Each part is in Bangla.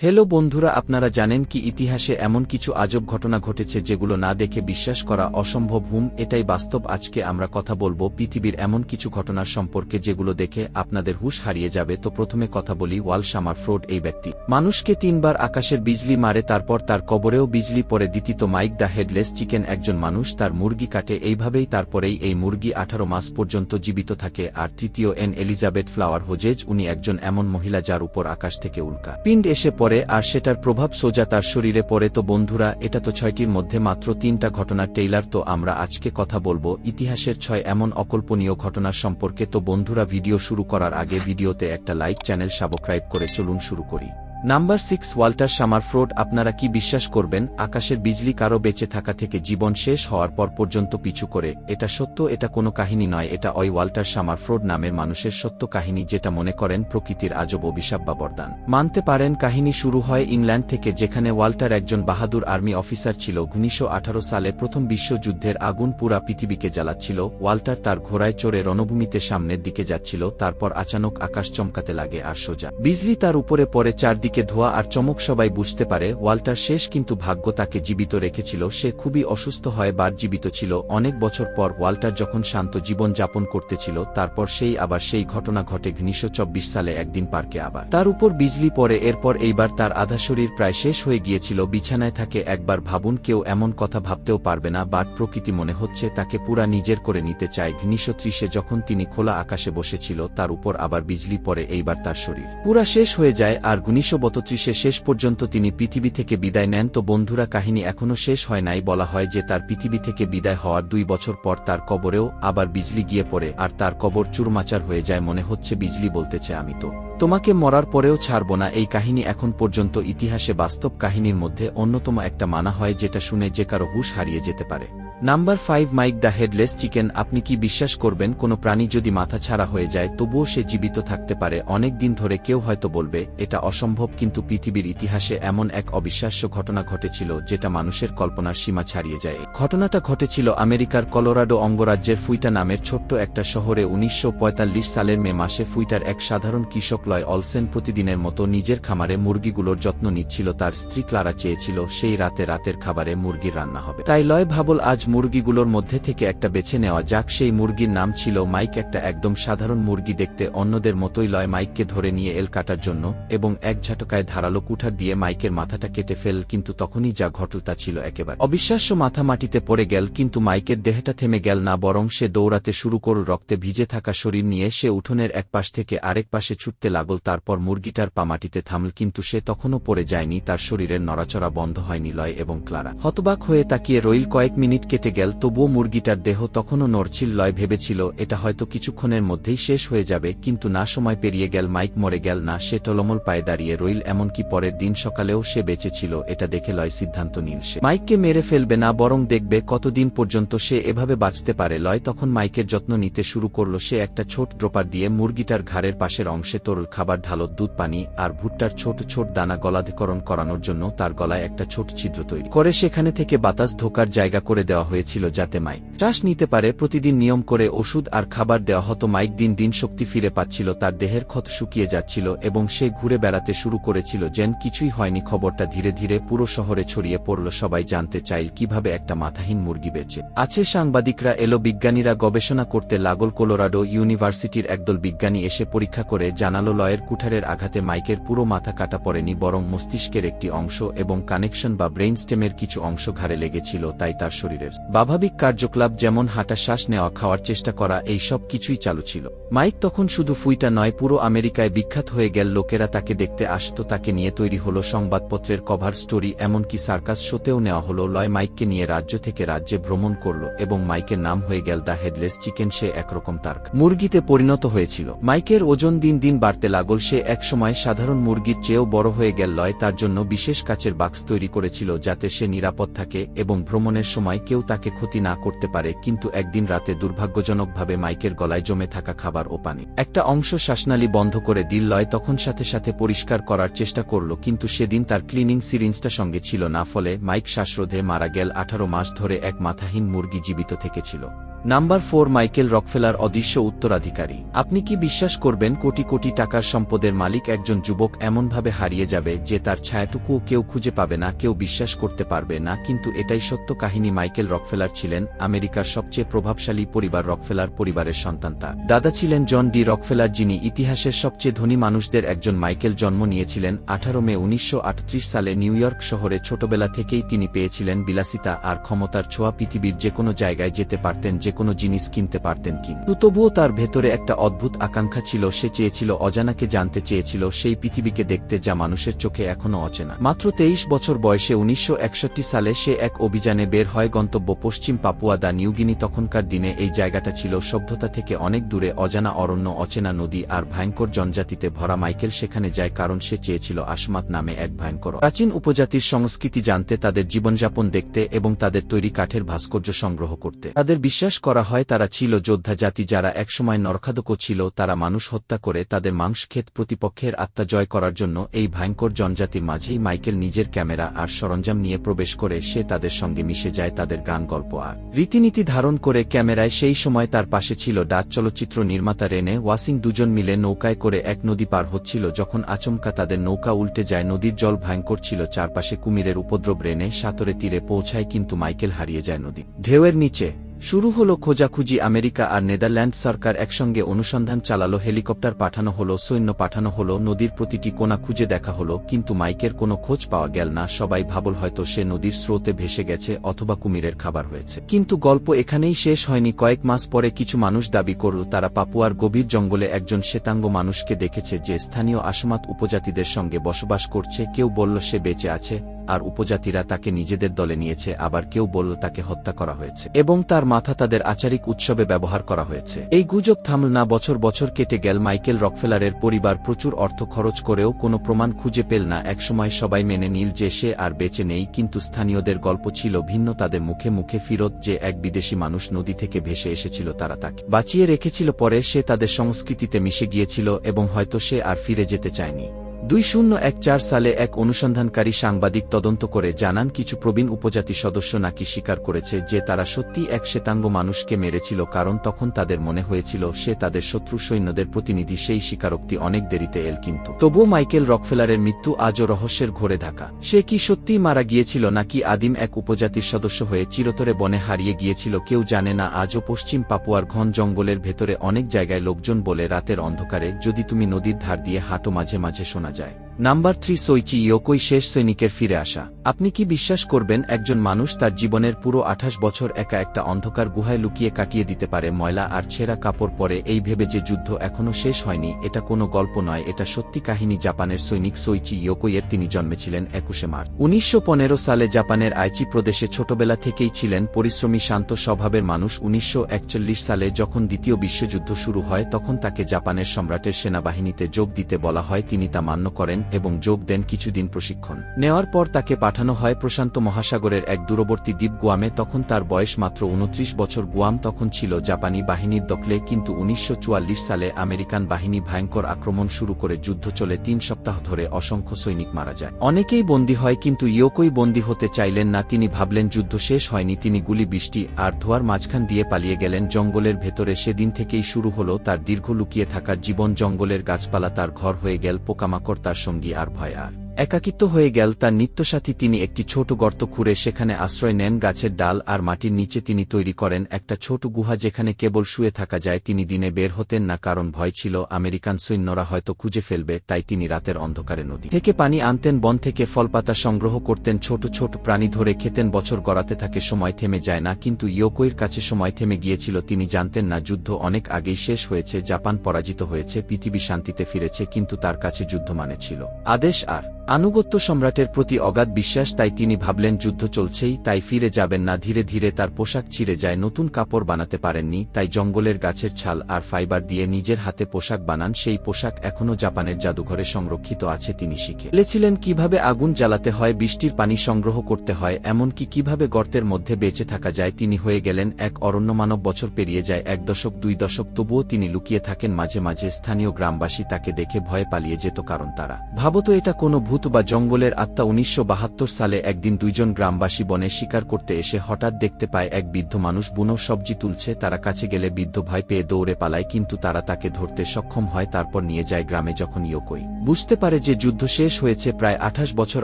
হ্যালো বন্ধুরা, আপনারা জানেন কি ইতিহাসে এমন কিছু আজব ঘটনা ঘটেছে যেগুলো না দেখে বিশ্বাস করা অসম্ভব হুম, এটাই বাস্তব। আজকে আমরা কথা বলব পৃথিবীর এমন কিছু ঘটনার সম্পর্কে যেগুলো দেখে আপনাদের হুশ হারিয়ে যাবে। তো প্রথমে কথা বলি ওয়াল শামার ফ্রোড এই ব্যক্তি। মানুষকে তিনবার আকাশের বিজলি মারে, তারপর তার কবরেও বিজলি পরে দ্বিতীয় মাইক দ্য হেডলেস চিকেন একজন মানুষ, তার মুরগি কাটে। এইভাবেই তারপরেই এই মুরগি আঠারো মাস পর্যন্ত জীবিত থাকে। আর তৃতীয়, এন এলিজাবেথ ফ্লাওয়ার হোজেজ, উনি একজন এমন মহিলা যার উপর আকাশ থেকে উল্কা। পিণ্ড এসে পড়ে আর সেটার প্রভাব সোজা তার শরীরে পড়ে। তো বন্ধুরা, এটা তো ছয়টির মধ্যে মাত্র তিনটা ঘটনা। টেইলার, তো আমরা আজকে কথা বলব ইতিহাসের ছয় এমন অকল্পনীয় ঘটনা সম্পর্কে। তো বন্ধুরা, ভিডিও শুরু করার আগে ভিডিওতে একটা লাইক, চ্যানেল সাবস্ক্রাইব করে চলুন শুরু করি। Number six, Walter Summerford, আপনারা কি বিশ্বাস করবেন, আকাশের বিজলি কারও বেঁচে থাকা থেকে জীবন শেষ হওয়ার পর পর্যন্ত পিছু করে, এটা সত্য, এটা কোনো কাহিনী নয়, এটা ওই ওয়াল্টার সামার ফ্রোড নামের মানুষের সত্য কাহিনী যেটা মনে করেন প্রকৃতির আজব অভিশাপ বা বরদান। মানতে পারেন, কাহিনী শুরু হয় ইংল্যান্ড থেকে, যেখানে ওয়াল্টার একজন বাহাদুর আর্মি অফিসার ছিল, উনিশশো আঠারো সালে প্রথম বিশ্বযুদ্ধের আগুন পুরা পৃথিবীকে জ্বালাচ্ছিল, ওয়াল্টার তার ঘোড়ায় চড়ে রণভূমিতে সামনের দিকে যাচ্ছিল, তারপর আচানক আকাশ চমকাতে লাগে আর সোজা। বিজলি তার উপরে পড়ে, চারদিকে ধোয়া আর চমক সবাই বুঝতে পারে, ওয়াল্টার শেষ কিন্তু ভাগ্য তাকে জীবিত রেখেছিল, সে খুবই অসুস্থ হয় বার জীবিত ছিল, অনেক বছর পর ওয়াল্টার যখন শান্ত জীবন যাপন করতেছিল, তারপর সেই আবার সেই ঘটনা ঘটে উনিশশো সালে একদিন পার্কে আবার। তার উপর বিজলি পড়ে, এরপর এইবার তার আধা শরীর প্রায় শেষ হয়ে গিয়েছিল, বিছানায় থাকে একবার ভাবুন, কেউ এমন কথা ভাবতেও পারবে না বাট প্রকৃতি মনে হচ্ছে তাকে পুরা নিজের করে নিতে চায় উনিশশো ত্রিশে যখন তিনি খোলা আকাশে বসেছিল, তার উপর আবার বিজলি পরে এইবার তার শরীর পুরা শেষ হয়ে যায়, আর উনিশশো বত্রিশে শেষ পর্যন্ত তিনি পৃথিবী থেকে বিদায় নেন, তো বন্ধুরা, কাহিনী এখনও শেষ হয় নাই, বলা হয় যে তার পৃথিবী থেকে বিদায় হওয়ার দুই বছর পর তার কবরেও আবার বিজলি গিয়ে পড়ে, আর তার কবর চুরমাচার হয়ে যায় মনে হচ্ছে বিজলি বলতেছে আমি তো। তোমাকে মরার পরেও ছাড়ব না, এই কাহিনী এখন পর্যন্ত ইতিহাসে বাস্তব কাহিনীর মধ্যে অন্যতম একটা মানা হয় যেটা শুনে যে কারও হুশ হারিয়ে যেতে পারে। Number five, Mike the headless chicken, আপনি কি বিশ্বাস করবেন কোনো প্রাণী যদি মাথা ছাড়া হয়ে যায়, তবুও সে জীবিত থাকতে পারে, অনেক দিন ধরে কেউ হয়তো বলবে, এটা অসম্ভব, কিন্তু পৃথিবীর ইতিহাসে এমন এক অবিশ্বাস্য ঘটনা ঘটেছিল যেটা মানুষের কল্পনার সীমা ছাড়িয়ে যায়। ঘটনাটা ঘটেছিল আমেরিকার কলোরাডো অঙ্গরাজ্যের ফুইটা নামের ছোট্ট একটা শহরে উনিশশো পঁয়তাল্লিশ সালের মে মাসে ফুইটার এক সাধারণ কৃষক লয় অলসেন প্রতিদিনের মতো নিজের খামারে মুরগিগুলোর যত্ন নিচ্ছিল, তার স্ত্রী ক্লারা চেয়েছিল সেই রাতে রাতের খাবারে মুরগির রান্না হবে। তাই লয় ভাবল, আজ মুরগিগুলোর মধ্যে থেকে একটা বেছে নেওয়া যাক, সেই মুরগির নাম ছিল মাইক, একটা একদম সাধারণ মুরগি দেখতে অন্যদের মতোই লয় মাইককে ধরে নিয়ে এল কাটার জন্য এবং এক ঝাটকায় ধারালো কুঠার দিয়ে মাইকের মাথাটা কেটে ফেল, কিন্তু তখনই যা ঘটল তা ছিল একেবারে অবিশ্বাস্য মাথা মাটিতে পড়ে গেল, কিন্তু মাইকের দেহটা থেমে গেল না, বরং সে দৌড়াতে শুরু করল, রক্তে ভিজে থাকা শরীর নিয়ে সে উঠোনের এক পাশ থেকে আরেক পাশে ছুটতে লাগল, তারপর মুরগিটার পা মাটিতে থামল, কিন্তু সে তখনও পড়ে যায়নি, তার শরীরের নড়াচড়া বন্ধ হয়নি লয় এবং ক্লারা। হতবাক হয়ে তাকিয়ে রইল, কয়েক মিনিট কেটে গেল, তবুও মুরগিটার দেহ তখনও নড়ছিল লয়, ভেবেছিল, এটা হয়তো কিছুক্ষণের মধ্যেই শেষ হয়ে যাবে, কিন্তু না, সময় পেরিয়ে গেল, মাইক মরে গেল, না, সে টলমল পায়ে দাঁড়িয়ে রইল, এমনকি পরের দিন সকালেও সে বেঁচে ছিল এটা দেখে লয় সিদ্ধান্ত নিল সে। মাইককে মেরে ফেলবে না, বরং দেখবে কতদিন পর্যন্ত সে এভাবে বাঁচতে পারে, লয় তখন মাইকের যত্ন নিতে শুরু করল, সে একটা ছোট ড্রপার দিয়ে মুরগিটার ঘাড়ের পাশের অংশে তরল খাবার ঢালত দুধ পানি আর ভুট্টার ছোট ছোট দানা গলাধিকরণ করানোর জন্য তার গলায় একটা ছোট ছিদ্র তৈরি করে সেখানে থেকে বাতাস ধোকার জায়গা করে দেওয়া হয়েছিল যাতে মাইক শ্বাস নিতে পারে। প্রতিদিন নিয়ম করে ওষুধ আর খাবার দেওয়া হতো। মাইক দিন দিন শক্তি ফিরে পাচ্ছিল, তার দেহের ক্ষত শুকিয়ে যাচ্ছিল এবং সে ঘুরে বেড়াতে শুরু করেছিল যেন কিছুই হয়নি। খবরটা ধীরে ধীরে পুরো শহরে ছড়িয়ে পড়ল। সবাই জানতে চাইল কীভাবে একটা মাথাহীন মুরগি বেঁচে আছে। সাংবাদিকরা এলো, বিজ্ঞানীরা গবেষণা করতে। লাগল, কোলোরাডো ইউনিভার্সিটির একদল বিজ্ঞানী এসে পরীক্ষা করে, জানালো লয়ের কুঠারের আঘাতে মাইকের পুরো মাথা কাটা পড়েনি, বরং মস্তিষ্কের একটি অংশ এবং কানেকশন বা ব্রেইন স্টেমের কিছু অংশ ঘাড়ে লেগেছিল তাই তার শরীরের স্বাভাবিক কার্যকলাপ যেমন হাঁটা শ্বাস নেওয়া, খাওয়ার চেষ্টা করা, এই সব কিছুই চালু ছিল। মাইক তখন শুধু ফুইটা নয়, পুরো আমেরিকায় বিখ্যাত হয়ে গেল লোকেরা তাকে দেখতে আসত, তাকে নিয়ে তৈরি হলো সংবাদপত্রের কভার স্টোরি, এমনকি সার্কাস শোতেও নেওয়া হলো। লয় মাইককে নিয়ে রাজ্য থেকে রাজ্যে ভ্রমণ করল এবং মাইকের নাম হয়ে গেল দ্য হেডলেস চিকেন, সে একরকম তার মুরগিতে পরিণত হয়েছিল। মাইকের ওজন দিন দিন বাড়তে লাগল, সে একসময় সাধারণ মুরগির চেয়েও বড় হয়ে গেল, লয় তার জন্য বিশেষ কাচের বাক্স তৈরি করেছিল যাতে সে নিরাপদ থাকে এবং ভ্রমণের সময় কেউ তাকে ক্ষতি না করতে পারে, কিন্তু একদিন রাতে দুর্ভাগ্যজনকভাবে মাইকের গলায় জমে থাকা খাবার ও পানি। একটা অংশ শ্বাসনালী বন্ধ করে দিল, লয় তখন সাথে সাথে পরিষ্কার করার চেষ্টা করল, কিন্তু সেদিন তার ক্লিনিং সিরিঞ্জটা সঙ্গে ছিল না, ফলে মাইক শ্বাসরোধে মারা গেল, আঠারো মাস ধরে এক মাথাহীন মুরগি জীবিত থেকেছিল। নাম্বার ফোর, মাইকেল রকফেলার অদৃশ্য উত্তরাধিকারী। আপনি কি বিশ্বাস করবেন, কোটি কোটি টাকা টাকার সম্পদের মালিক একজন যুবক এমনভাবে হারিয়ে যাবে যে তার ছায়াটুকুও কেউ খুঁজে পাবে না, কেউ বিশ্বাস করতে পারবে না, কিন্তু এটাই সত্য কাহিনী মাইকেল রকফেলার ছিলেন, আমেরিকার সবচেয়ে প্রভাবশালী পরিবার রকফেলার পরিবারের সন্তান তার। দাদা ছিলেন জন ডি রকফেলার, যিনি ইতিহাসের সবচেয়ে ধনী মানুষদের একজন মাইকেল জন্ম নিয়েছিলেন আঠারো মে উনিশশো আটত্রিশ সালে নিউ ইয়র্ক শহরে। ছোটবেলা থেকেই তিনি পেয়েছিলেন বিলাসিতা আর ক্ষমতার ছোঁয়া পৃথিবীর যে কোনো জায়গায় যেতে পারতেন, যে কোনো জিনিস কিনতে পারতেন কিন্তু তবুও তার ভেতরে একটা অদ্ভুত আকাঙ্ক্ষা ছিল, সে চেয়েছিল অজানাকে জানতে চেয়েছিল সেই পৃথিবীকে দেখতে যা মানুষের চোখে এখনও অচেনা। মাত্র তেইশ বছর বয়সে উনিশশো একষট্টি সালে সে এক অভিযানে বের হয় গন্তব্য পশ্চিম পাপুয়া দা নিউগিনি তখনকার দিনে এই জায়গাটা ছিল সভ্যতা থেকে অনেক দূরে অজানা অরণ্য, অচেনা নদী আর ভয়ঙ্কর জনজাতিতে ভরা মাইকেল সেখানে যায় কারণ সে চেয়েছিল আসমাত নামে এক ভয়ঙ্কর প্রাচীন উপজাতির সংস্কৃতি জানতে তাদের জীবনযাপন দেখতে এবং তাদের তৈরি কাঠের ভাস্কর্য সংগ্রহ করতে। তাদের বিশ্বাস করা হয় তারা ছিল যোদ্ধা জাতি যারা একসময় নরখাদক ছিল, তারা মানুষ হত্যা করে তাদের মাংস ক্ষেত প্রতিপক্ষের আত্মা জয় করার জন্য এই ভয়ঙ্কর জনজাতির মাঝেই মাইকেল নিজের ক্যামেরা আর সরঞ্জাম নিয়ে প্রবেশ করে সে তাদের সঙ্গে মিশে যায় তাদের গান, গল্প আর রীতিনীতি ধারণ করে ক্যামেরায় সেই সময় তার পাশে ছিল ডাচ চলচ্চিত্র নির্মাতা রেনে ওয়াসিং দুজন মিলে নৌকায় করে এক নদী পার হচ্ছিল যখন আচমকা তাদের নৌকা উল্টে যায়। নদীর জল ভয়ঙ্কর ছিল, চারপাশে কুমিরের উপদ্রব রেনে সাঁতরে তীরে পৌঁছায় কিন্তু মাইকেল হারিয়ে যায় নদী। ঢেউয়ের নিচে শুরু হলো খোঁজাখুঁজি, আমেরিকা আর নেদারল্যান্ড সরকার একসঙ্গে অনুসন্ধান চালালো, হেলিকপ্টার পাঠানো হলো, সৈন্য পাঠানো হলো, নদীর প্রতিটি কোনা খুঁজে দেখা হলো, কিন্তু মাইকের কোনো খোঁজ পাওয়া গেল না, সবাই ভাবল হয়তো সে নদীর স্রোতে ভেসে গেছে অথবা কুমিরের খাবার হয়েছে। কিন্তু গল্প এখানেই শেষ হয়নি, কয়েক মাস পরে কিছু মানুষ দাবি করল, তারা পাপুয়ার গভীর জঙ্গলে একজন শ্বেতাঙ্গ মানুষকে দেখেছে যে স্থানীয় আসমাত উপজাতিদের সঙ্গে বসবাস করছে, কেউ বলল সে বেঁচে আছে। আর উপজাতিরা তাকে নিজেদের দলে নিয়েছে, আবার কেউ বলল তাকে হত্যা করা হয়েছে। এবং তার মাথা তাদের আচারিক উৎসবে ব্যবহার করা হয়েছে। এই গুজব থামল না, বছর বছর কেটে গেল, মাইকেল রকফেলারের পরিবার প্রচুর অর্থ খরচ করেও কোনো প্রমাণ খুঁজে পেল না। একসময় সবাই মেনে নিল যে সে আর বেঁচে নেই, কিন্তু স্থানীয়দের গল্প ছিল ভিন্ন, তাদের মুখে মুখে ফিরত যে এক বিদেশি মানুষ নদী থেকে ভেসে এসেছিল, তারা তাকে বাঁচিয়ে রেখেছিল, পরে সে তাদের সংস্কৃতিতে মিশে গিয়েছিল, এবং হয়তো সে আর ফিরে যেতে চায়নি। দুই শূন্য এক চার সালে এক অনুসন্ধানকারী সাংবাদিক তদন্ত করে জানান, কিছু প্রবীণ উপজাতি সদস্য নাকি স্বীকার করেছে যে তারা সত্যি এক শ্বেতাঙ্গ মানুষকে মেরেছিল, কারণ তখন তাদের মনে হয়েছিল সে তাদের শত্রু সৈন্যদের প্রতিনিধি, সেই স্বীকারোক্তি অনেক দেরিতে এল কিন্তু। তবুও মাইকেল রকফেলারের মৃত্যু আজও রহস্যের ঘোরে ঢাকা। সে কি সত্যিই মারা গিয়েছিল নাকি আদিম এক উপজাতির সদস্য হয়ে চিরতরে বনে হারিয়ে গিয়েছিল, কেউ জানে না। আজও পশ্চিম পাপুয়ার ঘন জঙ্গলের ভেতরে অনেক জায়গায় লোকজন বলে, রাতের অন্ধকারে যদি তুমি নদীর ধার দিয়ে হাঁটো, মাঝে মাঝে শোনা যায় নাম্বার থ্রি সইচি ইয়োকই শেষ সৈনিকের ফিরে আসা। আপনি কি বিশ্বাস করবেন একজন মানুষ তার জীবনের পুরো আঠাশ বছর একা একটা অন্ধকার গুহায় লুকিয়ে কাটিয়ে দিতে পারে ময়লা আর ছেঁড়া কাপড় পরে এই ভেবে যে যুদ্ধ এখনও শেষ হয়নি, এটা কোনো গল্প নয়, এটা সত্যি কাহিনী জাপানের সৈনিক সইচি ইয়োকইয়ের তিনি জন্মেছিলেন একুশে মার্চ। উনিশশো পনেরো সালে জাপানের আইচি প্রদেশে ছোটবেলা থেকেই ছিলেন পরিশ্রমী শান্ত স্বভাবের মানুষ। উনিশশো একচল্লিশ সালে যখন দ্বিতীয় বিশ্বযুদ্ধ শুরু হয়, তখন তাকে জাপানের সম্রাটের সেনাবাহিনীতে যোগ দিতে বলা হয়, তিনি তা মান্য করেন। এবং যোগ দেন কিছুদিন প্রশিক্ষণ। নেওয়ার পর তাকে পাঠানো হয় প্রশান্ত মহাসাগরের এক দূরবর্তী দ্বীপ গুয়ামে, তখন তার বয়স মাত্র উনত্রিশ বছর। গুয়াম তখন ছিল জাপানি বাহিনীর দখলে, কিন্তু উনিশশো চুয়াল্লিশ সালে আমেরিকান বাহিনী ভয়ঙ্কর আক্রমণ শুরু করে যুদ্ধ চলে তিন সপ্তাহ ধরে অসংখ্য সৈনিক মারা যায়। অনেকেই বন্দী হয়, কিন্তু ইয়োকই বন্দী হতে চাইলেন না। তিনি ভাবলেন, যুদ্ধ শেষ হয়নি, তিনি গুলি, বৃষ্টি আর ধোয়ার মাঝখান দিয়ে পালিয়ে গেলেন। জঙ্গলের ভেতরে সেদিন থেকেই শুরু হল তার দীর্ঘ লুকিয়ে থাকার জীবন। জঙ্গলের গাছপালা, তার ঘর হয়ে গেল, পোকামাকড়, তার আর ভয় আর। একাকিত্ব হয়ে গেল তার নিত্যসাথী তিনি একটি ছোট গর্ত খুঁড়ে সেখানে আশ্রয় নেন গাছের ডাল আর মাটির নিচে তিনি তৈরি করেন একটা ছোট গুহা যেখানে কেবল শুয়ে থাকা যায়। তিনি দিনে বের হতেন না কারণ ভয় ছিল, আমেরিকান সৈন্যরা হয়তো খুঁজে ফেলবে, তাই তিনি রাতের অন্ধকারে নদী থেকে পানি আনতেন, বন থেকে ফলপাতা সংগ্রহ করতেন, ছোট ছোট প্রাণী ধরে খেতেন, বছর গড়াতে থাকে, সময় থেমে যায় না, কিন্তু ইয়োকোয়ের কাছে সময় থেমে গিয়েছিল, তিনি জানতেন না, যুদ্ধ অনেক আগেই শেষ হয়েছে, জাপান পরাজিত হয়েছে, পৃথিবী শান্তিতে ফিরেছে, কিন্তু তার কাছে যুদ্ধ মানে ছিল। আদেশ আর আনুগত্য সম্রাটের প্রতি অগাধ বিশ্বাস, তাই তিনি ভাবলেন, যুদ্ধ চলছেই, তাই ফিরে যাবেন না, ধীরে ধীরে তার পোশাক ছিঁড়ে যায়, নতুন কাপড় বানাতে পারেননি, তাই জঙ্গলের গাছের ছাল আর ফাইবার দিয়ে নিজের হাতে পোশাক বানান, সেই পোশাক এখনও জাপানের জাদুঘরে সংরক্ষিত আছে, তিনি শিখে লেছিলেন কীভাবে আগুন জ্বালাতে হয়, বৃষ্টির পানি সংগ্রহ করতে হয়, এমনকি কীভাবে গর্তের মধ্যে বেঁচে থাকা যায়, তিনি হয়ে গেলেন, এক অরণ্য মানব বছর পেরিয়ে যায়, এক দশক, দুই দশক, তবুও তিনি লুকিয়ে থাকেন, মাঝে মাঝে স্থানীয় গ্রামবাসী তাকে দেখে ভয়ে পালিয়ে যেত কারণ তারা। ভাবত এটা কোনো ভুল ভূত বা জঙ্গলের আত্মা উনিশশো বাহাত্তর সালে একদিন দুইজন গ্রামবাসী বনে শিকার করতে এসে হঠাৎ দেখতে পায় এক বৃদ্ধ মানুষ বুনো সবজি তুলছে, তারা কাছে গেলে বৃদ্ধ ভয় পেয়ে দৌড়ে পালায়, কিন্তু তারা তাকে ধরতে সক্ষম হয়, তারপর নিয়ে যায় গ্রামে যখন ইয়োকই। বুঝতে পারে যে যুদ্ধ শেষ হয়েছে প্রায় আঠাশ বছর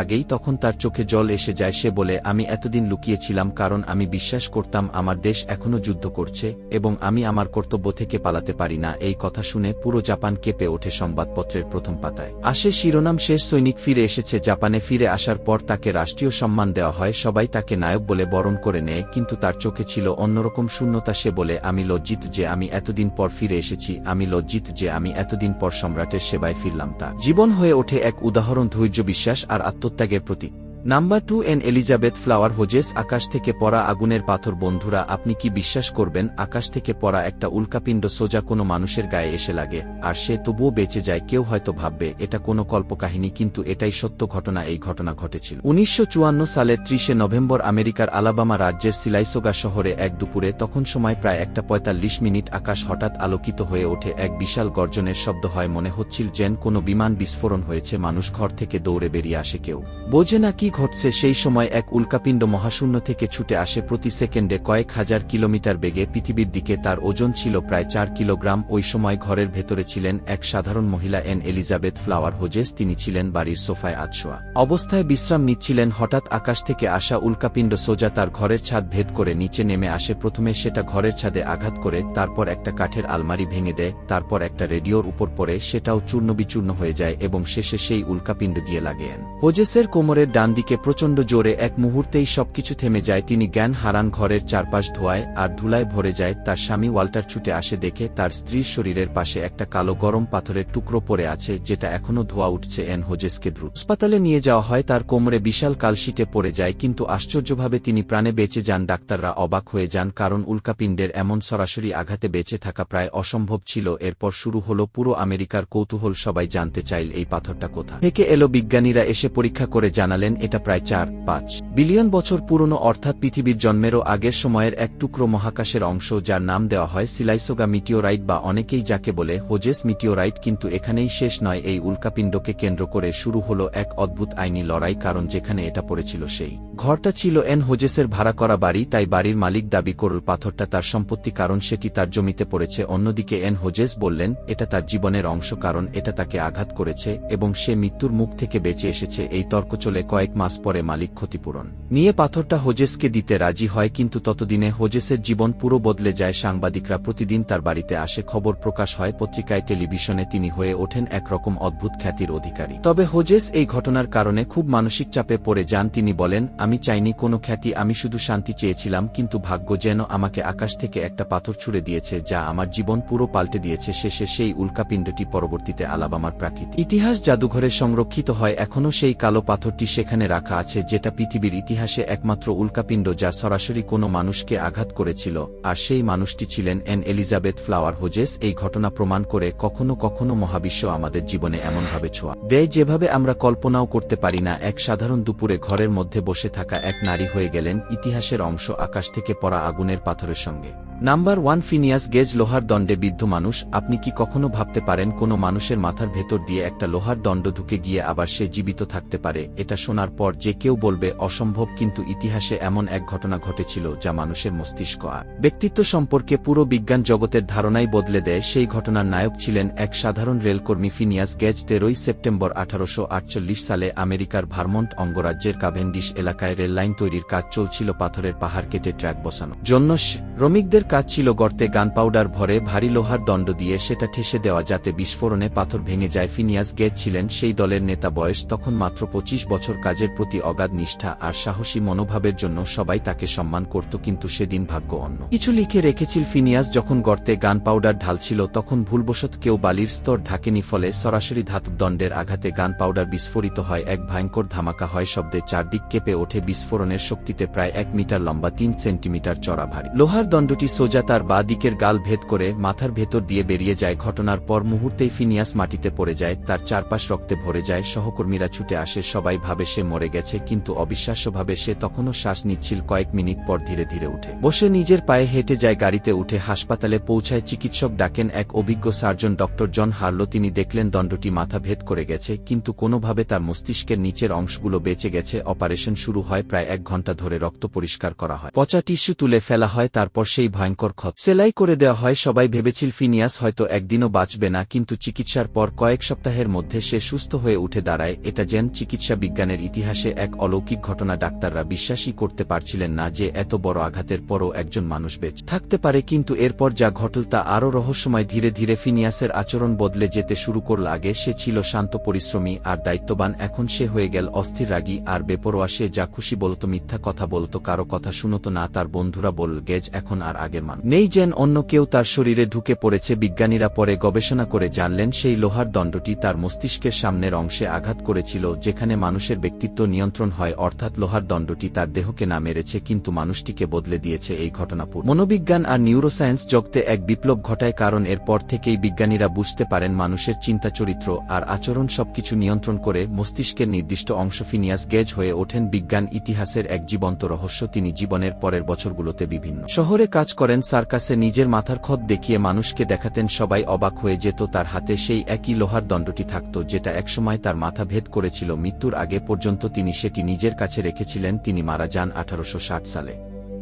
আগেই, তখন তার চোখে জল এসে যায়। সে বলে, আমি এতদিন লুকিয়েছিলাম, কারণ আমি বিশ্বাস করতাম আমার দেশ এখনও যুদ্ধ করছে এবং আমি আমার কর্তব্য থেকে পালাতে পারি না। এই কথা শুনে পুরো জাপান কেঁপে ওঠে সংবাদপত্রের প্রথম পাতায়। আসে শিরোনাম, শেষ সৈনিক ফিরে এসেছে জাপানে ফিরে আসার পর তাকে রাষ্ট্রীয় সম্মান দেওয়া হয়, সবাই তাকে নায়ক বলে বরণ করে নেয়, কিন্তু তার চোখে ছিল অন্যরকম শূন্যতা, সে বলে, আমি লজ্জিত যে আমি এতদিন পর ফিরে এসেছি, আমি লজ্জিত যে আমি এতদিন পর সম্রাটের সেবায় ফিরলাম। তা জীবন হয়ে ওঠে এক উদাহরণ ধৈর্য বিশ্বাস আর আত্মত্যাগের প্রতীক। Number two Ann Elizabeth Fowler Hodges আকাশ থেকে পড়া আগুনের পাথর। বন্ধুরা, আপনি কি বিশ্বাস করবেন, আকাশ থেকে পড়া একটা উল্কাপিণ্ড সোজা কোনো মানুষের গায়ে এসে লাগে, আর সে তবুও বেঁচে যায়, কেউ হয়তো ভাববে, এটা কোনো কল্পকাহিনী, কিন্তু এটাই সত্য ঘটনা, এই ঘটনা ঘটেছিল। উনিশশো চুয়ান্ন সালের ত্রিশে নভেম্বর আমেরিকার আলাবামা রাজ্যের সিলাইসোগা শহরে এক দুপুরে, তখন সময় প্রায় একটা পঁয়তাল্লিশ মিনিট, আকাশ হঠাৎ আলোকিত হয়ে ওঠে, এক বিশাল গর্জনের শব্দ হয়, মনে হচ্ছিল যেন কোনো বিমান বিস্ফোরণ হয়েছে, মানুষ ঘর থেকে দৌড়ে বেরিয়ে আসে কেউ। বোঝে না কি ঘটছে সেই সময় এক উল্কাপিণ্ড মহাশূন্য থেকে ছুটে আসে প্রতি সেকেন্ডে কয়েক হাজার কিলোমিটার বেগে পৃথিবীর দিকে। তার ওজন ছিল প্রায় চার কিলোগ্রাম। ওই সময় ঘরের ভেতরে ছিলেন এক সাধারণ মহিলা এন এলিজাবেথ ফ্লাওয়ার হোজেস। তিনি ছিলেন বাড়ির সোফায় আতশোয়া অবস্থায় বিশ্রাম নিচ্ছিলেন। হঠাৎ আকাশ থেকে আসা উল্কাপিণ্ড সোজা তার ঘরের ছাদ ভেদ করে নিচে নেমে আসে। প্রথমে সেটা ঘরের ছাদে আঘাত করে, তারপর একটা কাঠের আলমারি ভেঙে দেয়, তারপর একটা রেডিওর উপর পড়ে। সেটাও চূর্ণবিচূর্ণ হয়ে যায় এবং শেষে সেই উল্কাপিণ্ড গিয়ে লাগেন হোজেসের কোমরের ডান দিকে প্রচণ্ড জোরে এক মুহূর্তেই সবকিছু থেমে যায়। তিনি জ্ঞান হারান ঘরের চারপাশ ধোয়ায় আর ধুলায় ভরে যায়। তার স্বামী ওয়াল্টার ছুটে আসে দেখে তার স্ত্রীর শরীরের পাশে একটা কালো গরম পাথরের টুকরো পড়ে আছে, যেটা এখনও ধোয়া উঠছে এন হোজেসকে দ্রুত। হাসপাতালে নিয়ে যাওয়া হয়, তার কোমরে বিশাল কালশিটে পড়ে যায়, কিন্তু আশ্চর্যভাবে তিনি প্রাণে বেঁচে যান। ডাক্তাররা অবাক হয়ে যান, কারণ উল্কাপিণ্ডের এমন সরাসরি আঘাতে বেঁচে থাকা প্রায় অসম্ভব ছিল। এরপর শুরু হল পুরো আমেরিকার কৌতূহল, সবাই জানতে চাইল এই পাথরটা কোথা থেকে এলো বিজ্ঞানীরা এসে পরীক্ষা করে জানালেন এটা প্রায় চার, পাঁচ বিলিয়ন বছর পুরনো অর্থাৎ পৃথিবীর জন্মেরও আগের সময়ের এক টুকরো মহাকাশের অংশ যার নাম দেওয়া হয় সিলাইসোগা মিটিওরাইট বা অনেকেই যাকে বলে হোজেস মিটিওরাইট, কিন্তু এখানেই শেষ নয়, এই উল্কাপিণ্ডকে কেন্দ্র করে শুরু হল এক অদ্ভুত আইনি লড়াই, কারণ যেখানে এটা পড়েছিল সেই ঘরটা ছিল এন হোজেসের ভাড়া করা বাড়ি, তাই বাড়ির মালিক দাবি করল পাথরটা তার সম্পত্তি, কারণ সেটি তার জমিতে পড়েছে। অন্যদিকে এন হোজেস বললেন, এটা তার জীবনের অংশ, কারণ এটা তাকে আঘাত করেছে এবং সে মৃত্যুর মুখ থেকে বেঁচে এসেছে। এই তর্ক চলে কয়েক মাস পরে মালিক ক্ষতিপূরণ। নিয়ে পাথরটা হোজেসকে দিতে রাজি হয়, কিন্তু ততদিনে হোজেসের জীবন পুরো বদলে যায়। সাংবাদিকরা প্রতিদিন তার বাড়িতে আসে, খবর প্রকাশ হয়। পত্রিকায় টেলিভিশনে তিনি হয়ে ওঠেন একরকম অদ্ভুত খ্যাতির অধিকারী। তবে হোজেস এই ঘটনার কারণে খুব মানসিক চাপে পড়ে যান। তিনি বলেন, আমি চাইনি কোনো খ্যাতি, আমি শুধু শান্তি চেয়েছিলাম, কিন্তু ভাগ্য যেন আমাকে আকাশ থেকে একটা পাথর ছুড়ে দিয়েছে, যা আমার জীবন পুরো পাল্টে দিয়েছে। শেষে সেই উল্কাপিণ্ডটি পরবর্তীতে আলাবামার প্রাকৃতিক ইতিহাস জাদুঘরে সংরক্ষিত হয়। এখনও সেই কালো পাথরটি সেখানে রাখা আছে যেটা পৃথিবীর ইতিহাসে একমাত্র উল্কাপিণ্ড যা সরাসরি কোনো মানুষকে আঘাত করেছিল, আর সেই মানুষটি ছিলেন এন এলিজাবেথ ফ্লাওয়ার হোজেস। এই ঘটনা প্রমাণ করে কখনো কখনো মহাবিশ্ব আমাদের জীবনে এমনভাবে ছোঁয়া দেয় যেভাবে আমরা কল্পনাও করতে পারি না, এক সাধারণ দুপুরে ঘরের মধ্যে বসে থাকা এক নারী হয়ে গেলেন ইতিহাসের অংশ আকাশ থেকে পড়া আগুনের পাথরের সঙ্গে। নাম্বার ওয়ান ফিনিয়াস গেজ লোহার দণ্ডে বিদ্ধ মানুষ, আপনি কি কখনো ভাবতে পারেন কোনো মানুষের মাথার ভেতর দিয়ে একটা লোহার দণ্ড ঢুকে গিয়ে আবার সে জীবিত থাকতে পারে? এটা শোনার পর যে কেউ বলবে, অসম্ভব, কিন্তু ইতিহাসে এমন এক ঘটনা ঘটেছিল যা মানুষের মস্তিষ্ক আর ব্যক্তিত্ব সম্পর্কে পুরো বিজ্ঞান জগতের ধারণাই বদলে দেয়, সেই ঘটনার নায়ক ছিলেন এক সাধারণ রেলকর্মী ফিনিয়াস গেজ তেরোই সেপ্টেম্বর আঠারোশো আটচল্লিশ সালে আমেরিকার ভারমন্ট অঙ্গরাজ্যের কাভেন্ডিশ এলাকায় রেললাইন তৈরির কাজ চলছিল পাথরের পাহাড় কেটে ট্র্যাক বসানো। জন্য শ্রমিকদের কাজ ছিল গর্তে গান পাউডার ভরে ভারী লোহার দণ্ড দিয়ে সেটা ঠেসে দেওয়া যাতে বিস্ফোরণে পাথর ভেঙে যায়। ফিনিয়াস গেট ছিলেন সেই দলের নেতা বয়স তখন মাত্র পঁচিশ বছর। কাজের প্রতি অগাধ নিষ্ঠা আর সাহসী মনোভাবের জন্য সবাই তাকে সম্মান করত, কিন্তু সেদিন ভাগ্য অন্য। কিছু লিখে রেখেছিল ফিনিয়াস, যখন গর্তে গান পাউডার ঢালছিল তখন ভুলবশত কেউ বালির স্তর ঢাকেনি, ফলে সরাসরি ধাতুর দণ্ডের আঘাতে গান পাউডার বিস্ফোরিত হয়। এক ভয়ঙ্কর ধামাকা হয় শব্দে চারদিক কেঁপে ওঠে। বিস্ফোরণের শক্তিতে প্রায় এক মিটার লম্বা, তিন সেন্টিমিটার চড়া ভারী। লোহার দণ্ডটি সোজা তার বা দিকের গাল ভেদ করে মাথার ভেতর দিয়ে বেরিয়ে যায়। ঘটনার পর মুহূর্তেই ফিনিয়াস মাটিতে পড়ে যায়, তার চারপাশ রক্তে ভরে যায়। সহকর্মীরা ছুটে আসে, সবাই ভাবে সে মরে গেছে, কিন্তু অবিশ্বাস্যভাবে সে তখনও শ্বাস নিচ্ছিল কয়েক মিনিট পর ধীরে ধীরে উঠে। বসে নিজের পায়ে হেঁটে যায় গাড়িতে উঠে হাসপাতালে পৌঁছায় চিকিৎসক ডাকেন এক অভিজ্ঞ সার্জন ডক্টর জন হারলো। তিনি দেখলেন দণ্ডটি মাথা ভেদ করে গেছে, কিন্তু কোনোভাবে তার মস্তিষ্কের নিচের অংশগুলো বেঁচে গেছে। অপারেশন শুরু হয় প্রায় এক ঘণ্টা ধরে রক্ত পরিষ্কার করা হয়। পচা টিস্যু তুলে ফেলা হয়, তারপর সেই ভয়ঙ্কর ক্ষত। সেলাই করে দেওয়া হয় সবাই ভেবেছিল ফিনিয়াস হয়তো একদিনও বাঁচবে না, কিন্তু চিকিৎসার পর কয়েক সপ্তাহের মধ্যে সে সুস্থ হয়ে উঠে দাঁড়ায়। এটা যেন চিকিৎসা বিজ্ঞানের ইতিহাসে এক অলৌকিক ঘটনা, ডাক্তাররা বিশ্বাসই করতে পারছিলেন না যে এত বড় আঘাতের পরও একজন মানুষ বেঁচে থাকতে পারে, কিন্তু এরপর যা ঘটল তা আরও রহস্যময় ধীরে ধীরে ফিনিয়াসের আচরণ বদলে যেতে শুরু করল। আগে সে ছিল শান্ত, পরিশ্রমী আর দায়িত্ববান, এখন সে হয়ে গেল অস্থির, রাগী আর বেপরোয়া। সে যা খুশি বলতো, মিথ্যা কথা বলতো, কারও কথা শুনত না, তার বন্ধুরা বল গেজ, এখন আর আগের মান। নেই যেন অন্য কেউ তার শরীরে ঢুকে পড়েছে, বিজ্ঞানীরা পরে গবেষণা করে জানলেন সেই লোহার দণ্ডটি তার মস্তিষ্কের সামনের অংশে আঘাত করেছিল, যেখানে মানুষের ব্যক্তিত্ব নিয়ন্ত্রণ হয়, অর্থাৎ লোহার দণ্ডটি তার দেহকে না মেরেছে, কিন্তু মানুষটিকে বদলে দিয়েছে এই ঘটনাপুর মনোবিজ্ঞান আর নিউরোসায়েন্স জগতে এক বিপ্লব ঘটায়, কারণ এরপর থেকেই বিজ্ঞানীরা বুঝতে পারেন মানুষের চিন্তা চরিত্র আর আচরণ সবকিছু নিয়ন্ত্রণ করে মস্তিষ্কের নির্দিষ্ট অংশ ফিনিয়াস গেজ হয়ে ওঠেন। বিজ্ঞান ইতিহাসের এক জীবন্ত রহস্য, তিনি জীবনের পরের বছরগুলোতে বিভিন্ন শহরে কাজ করেন, সার্কাসে নিজের মাথার ক্ষত দেখিয়ে মানুষকে দেখাতেন, সবাই অবাক হয়ে যেত তার হাতে সেই একই লোহার দণ্ডটি থাকত, যেটা একসময় তার মাথা ভেদ করেছিল। মৃত্যুর আগে পর্যন্ত তিনি সেটি নিজের কাছে রেখেছিলেন, তিনি মারা যান আঠারোশ ষাট সালে।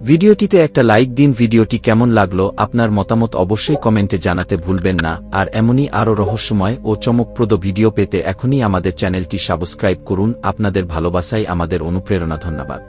ভিডিওটিতে একটা লাইক দিন, ভিডিওটি কেমন লাগল, আপনার মতামত অবশ্যই কমেন্টে জানাতে ভুলবেন না, আর এমনই আরও রহস্যময় ও চমকপ্রদ ভিডিও পেতে এখনই আমাদের চ্যানেলটি সাবস্ক্রাইব করুন, আপনাদের ভালোবাসাই আমাদের অনুপ্রেরণা, ধন্যবাদ।